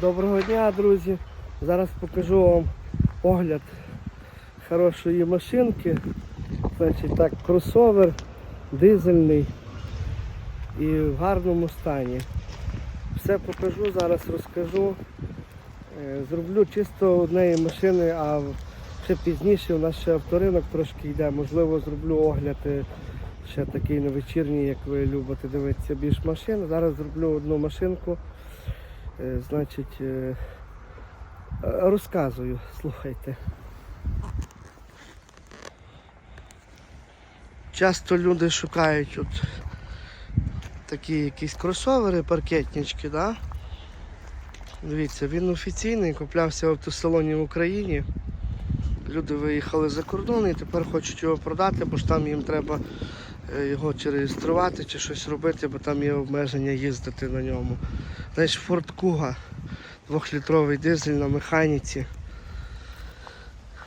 Доброго дня, друзі. Зараз покажу вам огляд хорошої машинки. Значить так, кросовер дизельний і в гарному стані. Все покажу, зараз розкажу. Е, Зроблю чисто однієї машини, а ще пізніше у нас ще авторинок трошки йде. Можливо, зроблю огляд е, ще такий на вечірній, як ви любите дивитися більш машин. Зараз зроблю одну машинку. Е, Значить, е, розказую, слухайте. Часто люди шукають от такі якісь кросовери, паркетнички, да? Дивіться, він офіційний, куплявся в автосалоні в Україні. Люди виїхали за кордон і тепер хочуть його продати, бо ж там їм треба його чи реєструвати, чи щось робити, бо там є обмеження їздити на ньому. Значить, Ford Kuga, двохлітровий дизель на механіці.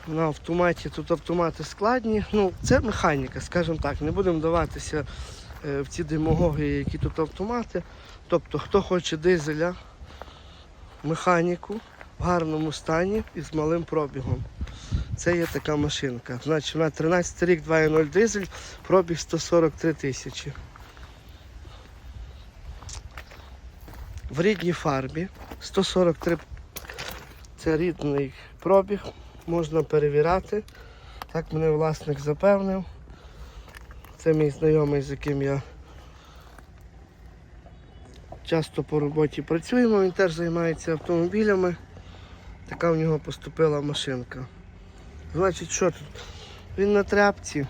На автоматі, тут автомати складні. Ну, це механіка, скажімо так, не будемо даватися е, в ці демагогії, які тут автомати. Тобто, хто хоче дизеля, механіку в гарному стані і з малим пробігом. Це є така машинка. Значить, вона 13 рік 2.0 дизель, пробіг 143 тисячі. В рідній фарбі 143 це рідний пробіг, можна перевіряти. Так мене власник запевнив. Це мій знайомий, з яким я часто по роботі працюємо, він теж займається автомобілями. Така в нього поступила машинка. Значить, що тут? Він на тряпці.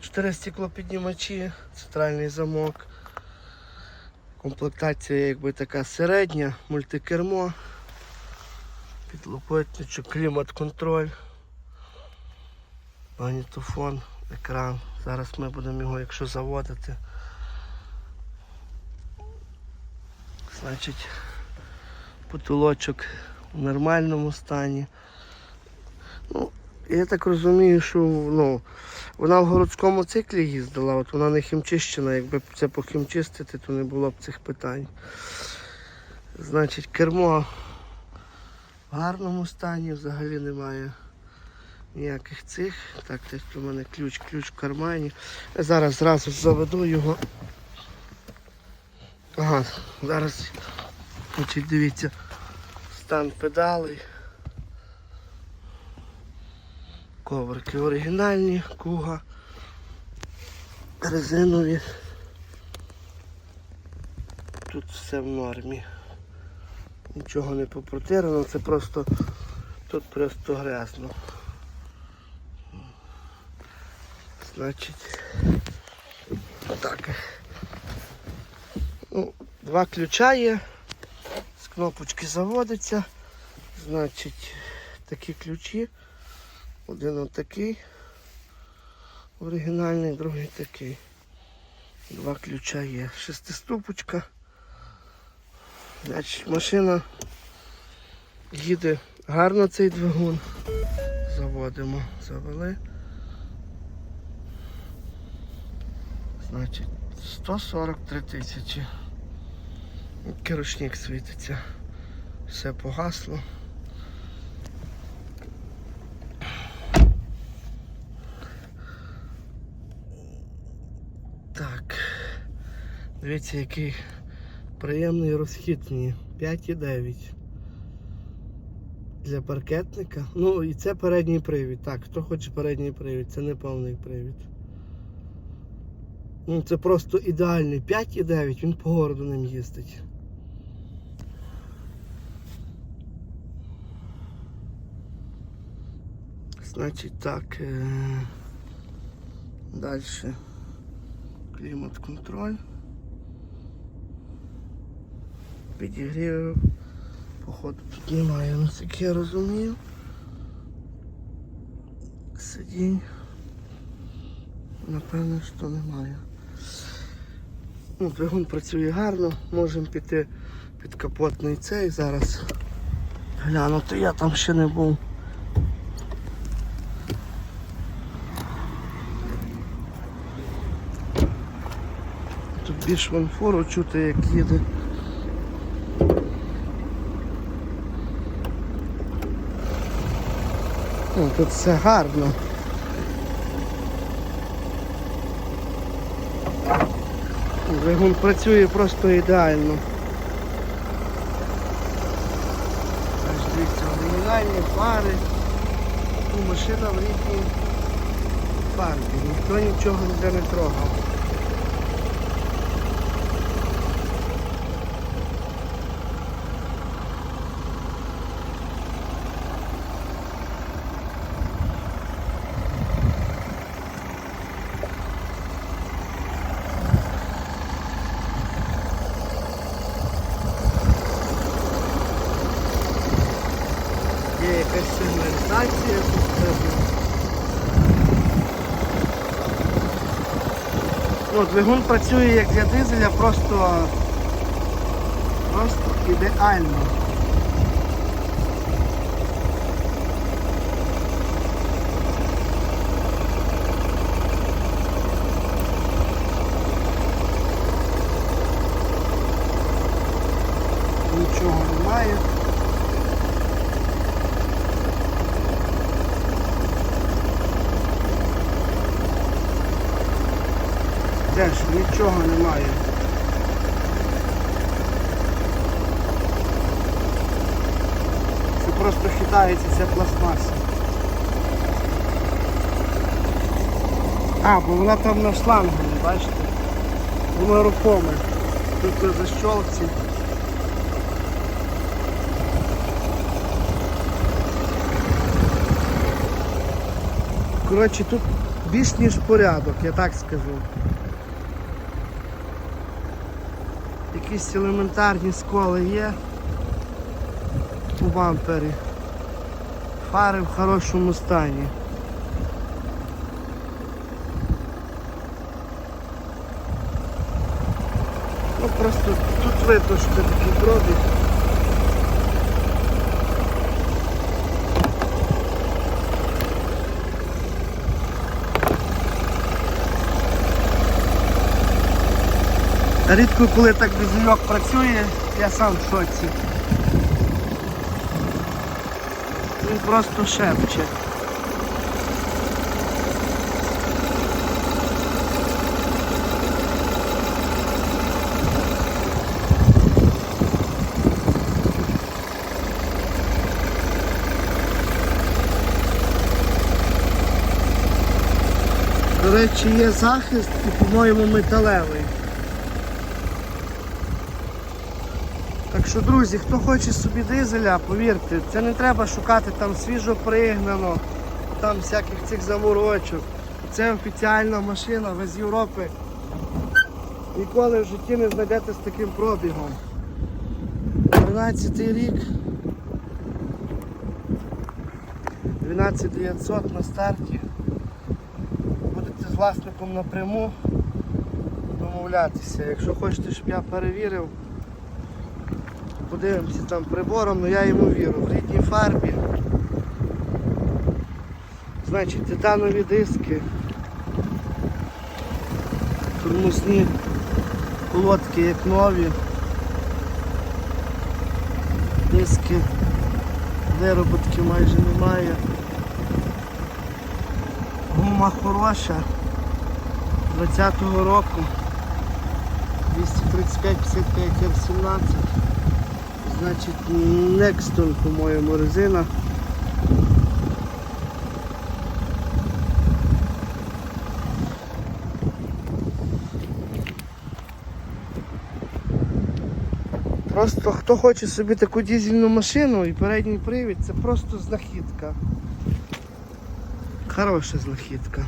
Чотири стеклопіднімачі, центральний замок. Комплектація якби така середня, мультикермо, підлокотничок, клімат-контроль, магнітофон, екран. Зараз ми будемо його, якщо заводити. Значить, потолочок в нормальному стані. Ну, я так розумію, що ну, вона в городському циклі їздила, от вона не хімчищена, якби це похімчистити, то не було б цих питань. Значить, кермо в гарному стані, взагалі немає ніяких цих. Так, десь у мене ключ, ключ в кармані. Зараз зразу заведу його. Ага, зараз значить, дивіться, стан педалей. Коврики оригінальні, куга, резинові. Тут все в нормі. Нічого не попротирано, це просто тут просто грязно. Значить, так. Ну, два ключа є, з кнопочки заводиться. Значить, такі ключі. Один отакий оригінальний, другий такий. Два ключа є. Шестиступочка. Значить, машина їде гарно цей двигун. Заводимо, завели. Значить, 143 тисячі. Керушник світиться. Все погасло. Так. Дивіться, який приємний розхід мені. 5,9. Для паркетника. Ну і це передній привід. Так, хто хоче передній привід, це не повний привід. Ну це просто ідеальний 5,9, він по городу ним їздить. Значить так. Е... Далі. Клімат-контроль. Підігрів. Походу тут немає, наскільки я розумію. Сидінь. Напевно, що немає. Ну, Двигун працює гарно, можемо піти під капотний цей зараз. Глянути, я там ще не був. Тут більш вон фору чути як їде. Ну, тут все гарно. Двигун працює просто ідеально. Аж дивіться, оригінальні фари. Машина в рідній фарбі. Ніхто нічого ніде не трогав. Є якась сигналізація. Ну, двигун працює як для дизеля, просто, просто ідеально. Нічого немає. Теж нічого немає. Це просто хитається ця пластмаса. А, бо вона там на шлангу, бачите? Воно рухоме. Тут защолкці. Коротше, тут більш ніж порядок, я так скажу. Якісь елементарні сколи є у бампері. Фари в хорошому стані. Ну просто тут видно, що це такий пробіг. Рідко коли так дизельок працює, я сам в шоці. Він просто шепче. До речі, є захист і, по-моєму, металевий. Що, друзі, хто хоче собі дизеля, повірте, це не треба шукати там свіжо пригнано, там всяких цих заморочок. Це офіціальна машина, ви з Європи. Ніколи в житті не знайдете з таким пробігом. 12 рік. 12900 на старті. Будете з власником напряму домовлятися. Якщо хочете, щоб я перевірив, подивимося там прибором, але я йому вірю. В рідній фарбі. Значить, титанові диски. Тормозні колодки як нові. Диски, вироботки майже немає. Гума хороша. 20-го року. 235 55 R17. Значить, Nexton, по-моєму, резина. Просто хто хоче собі таку дизельну машину і передній привід, це просто знахідка. Хороша знахідка.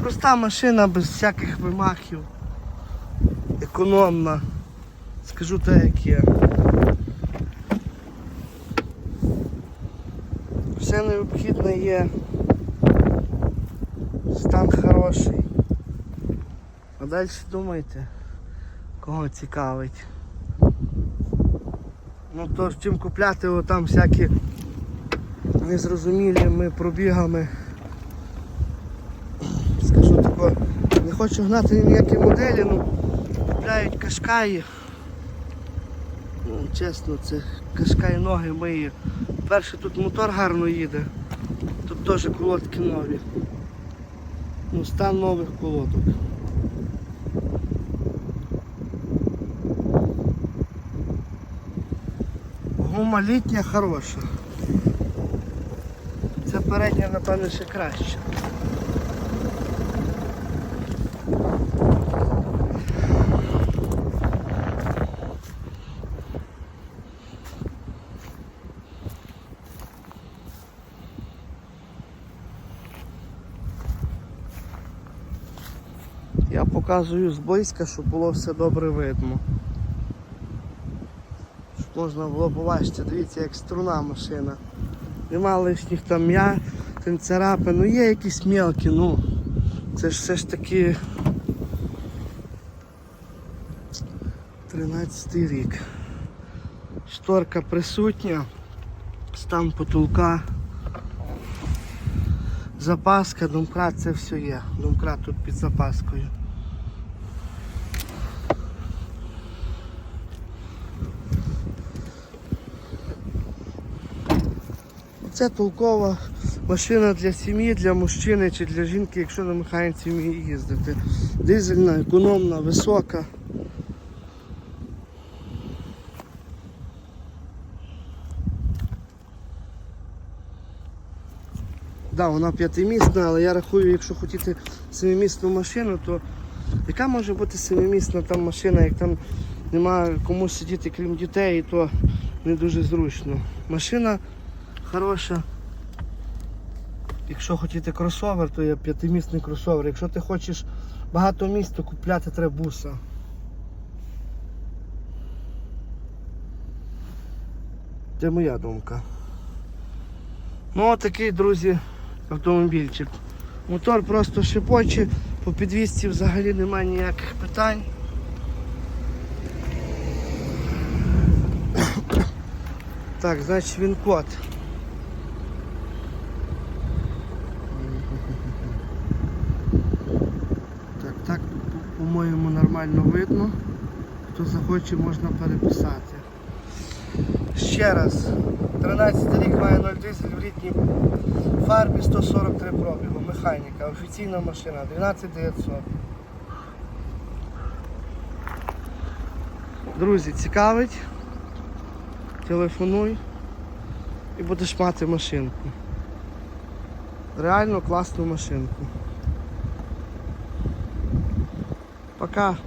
Проста машина без всяких вимахів. Економна. Скажу те, як є. Все необхідне є. Стан хороший. А далі думайте, кого цікавить. Ну то чим купляти отам всякі незрозумілими пробігами. Скажу тако, не хочу гнати ніякі моделі, ну купляють кашкаї. Чесно, це кашкай ноги миє По-перше, тут мотор гарно їде. Тут теж колодки нові. Ну, стан нових колодок. Гума літня хороша. Це передня, напевно, ще краще. Я показую зблизька, щоб було все добре видно. Щоб можна було побачити, дивіться, як струна машина. Нема лишніх там м'я, тим царапин, ну є якісь мелкі, ну це ж все ж таки 13 рік. Шторка присутня, стан потолка, запаска, домкрат це все є. Домкрат тут під запаскою. Це толкова машина для сім'ї, для мужчини чи для жінки, якщо на механіці вміє їздити. Дизельна, економна, висока. Да, вона п'ятимісна, але я рахую, якщо хотіти семимісну машину, то яка може бути семимісна там машина, як там немає кому сидіти, крім дітей, то не дуже зручно. Машина хороша. Якщо хотіти кросовер, то є п'ятимісний кросовер. Якщо ти хочеш багато місць, то купляти треба буса. Це моя думка. Ну отакий, друзі, автомобільчик. Мотор просто шипоче, по підвісці взагалі немає ніяких питань. Так, значить він код. Так, так, по- по-моєму, нормально видно. Хто захоче, можна переписати. Ще раз. 13 рік має 0 дизель в літній фарбі 143 пробігу. Механіка, офіційна машина, 12900. Друзі, цікавить. Телефонуй і будеш мати машинку. Реально класну машинку. Пока.